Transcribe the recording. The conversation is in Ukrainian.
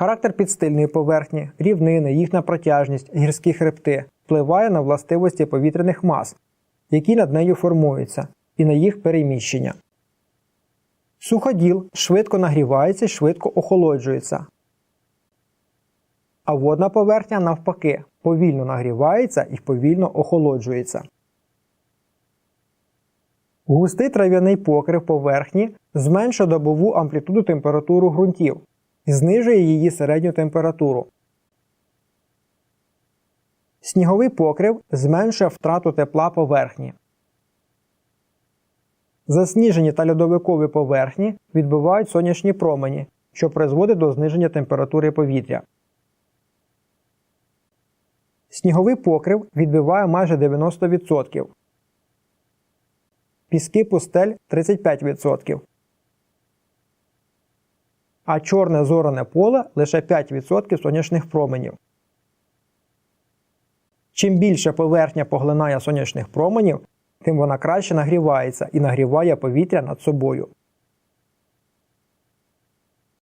Характер підстильної поверхні, рівнини, їхня протяжність, гірські хребти впливає на властивості повітряних мас, які над нею формуються, і на їх переміщення. Суходіл швидко нагрівається і швидко охолоджується. А водна поверхня, навпаки, повільно нагрівається і повільно охолоджується. Густий трав'яний покрив поверхні зменшує добову амплітуду температуру ґрунтів і знижує її середню температуру. Сніговий покрив зменшує втрату тепла поверхні. Засніжені та льодовикові поверхні відбивають сонячні промені, що призводить до зниження температури повітря. Сніговий покрив відбиває майже 90%. Піски пустель 35%. А чорне зоране поле лише 5% сонячних променів. Чим більше поверхня поглинає сонячних променів, тим вона краще нагрівається і нагріває повітря над собою.